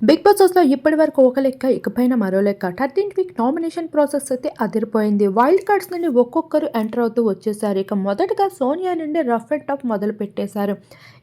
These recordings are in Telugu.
బిగ్ బాస్ హౌస్లో ఇప్పటి వరకు ఒక లెక్క ఇకపైన మరో లెక్క. థర్టీన్త్ వీక్ నామినేషన్ ప్రాసెస్ అయితే అదిరిపోయింది. వైల్డ్ కార్డ్స్ నుండి ఒక్కొక్కరు ఎంటర్ అవుతూ వచ్చేసారు. ఇక మొదటగా సోనియా నుండి రఫ్ అండ్ టఫ్ మొదలు పెట్టేశారు.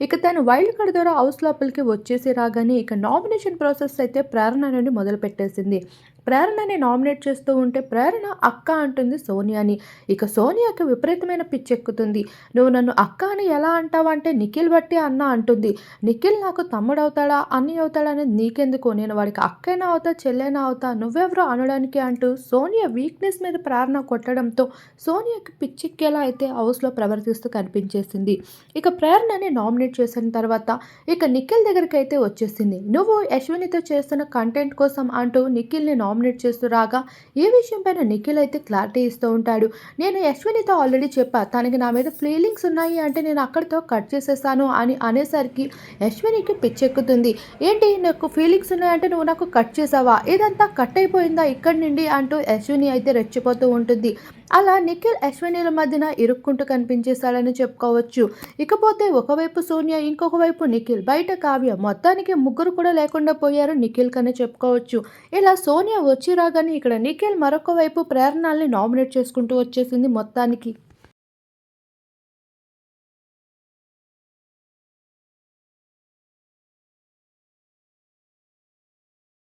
ఇక తను వైల్డ్ కార్డ్ ద్వారా హౌస్ లోపలికి వచ్చేసి రాగానే ఇక నామినేషన్ ప్రాసెస్ అయితే ప్రేరణ నుండి మొదలు పెట్టేసింది. ప్రేరణని నామినేట్ చేస్తూ ఉంటే ప్రేరణ అక్క అంటుంది సోనియాని. ఇక సోనియాకి విపరీతమైన పిచ్చెక్కుతుంది నువ్వు నన్ను అక్క అని ఎలా అంటావు అంటే నిఖిల్ బట్టి అన్న అంటుంది. నిఖిల్ నాకు తమ్ముడు అవుతాడా అన్ని అవుతాడా అనేది ఎందుకు నేను వాడికి అక్కైనా అవుతా చెల్లైనా అవుతా నువ్వెవరో అనడానికి అంటూ సోనియా వీక్నెస్ మీద ప్రేరణ కొట్టడంతో సోనియాకి పిచ్చిక్కేలా అయితే హౌస్లో ప్రవర్తిస్తూ కనిపించేసింది. ఇక ప్రేరణని నామినేట్ చేసిన తర్వాత ఇక నిఖిల్ దగ్గరికి అయితే వచ్చేసింది. నువ్వు యశ్వినితో చేస్తున్న కంటెంట్ కోసం అంటూ నిఖిల్ని నామినేట్ చేస్తూ రాగా ఈ విషయం పైన నిఖిల్ అయితే క్లారిటీ ఇస్తూ ఉంటాడు. నేను యశ్వినితో ఆల్రెడీ చెప్పా తనకి నా మీద ఫీలింగ్స్ ఉన్నాయి అంటే నేను అక్కడితో కట్ చేసేసాను అని అనేసరికి యశ్వినికి పిచ్చెక్కుతుంది. ఏంటి నాకు ఫీలింగ్స్ ఉన్నాయంటే నువ్వు నాకు కట్ చేసావా? ఇదంతా కట్ అయిపోయిందా? ఇక్కడి నుండి అంటూ యశ్విని అయితే రెచ్చిపోతూ ఉంటుంది. అలా నిఖిల్ అశ్వినిల మధ్యన ఇరుక్కుంటూ కనిపించేశాడని చెప్పుకోవచ్చు. ఇకపోతే ఒకవైపు సోనియా ఇంకొక వైపు నిఖిల్. బయట కావ్య మొత్తానికి ముగ్గురు కూడా లేకుండా పోయారు నిఖిల్ కనే చెప్పుకోవచ్చు. ఇలా సోనియా వచ్చి రాగానే ఇక్కడ నిఖిల్ మరొక వైపు ప్రేరణల్ని నామినేట్ చేసుకుంటూ వచ్చేసింది మొత్తానికి.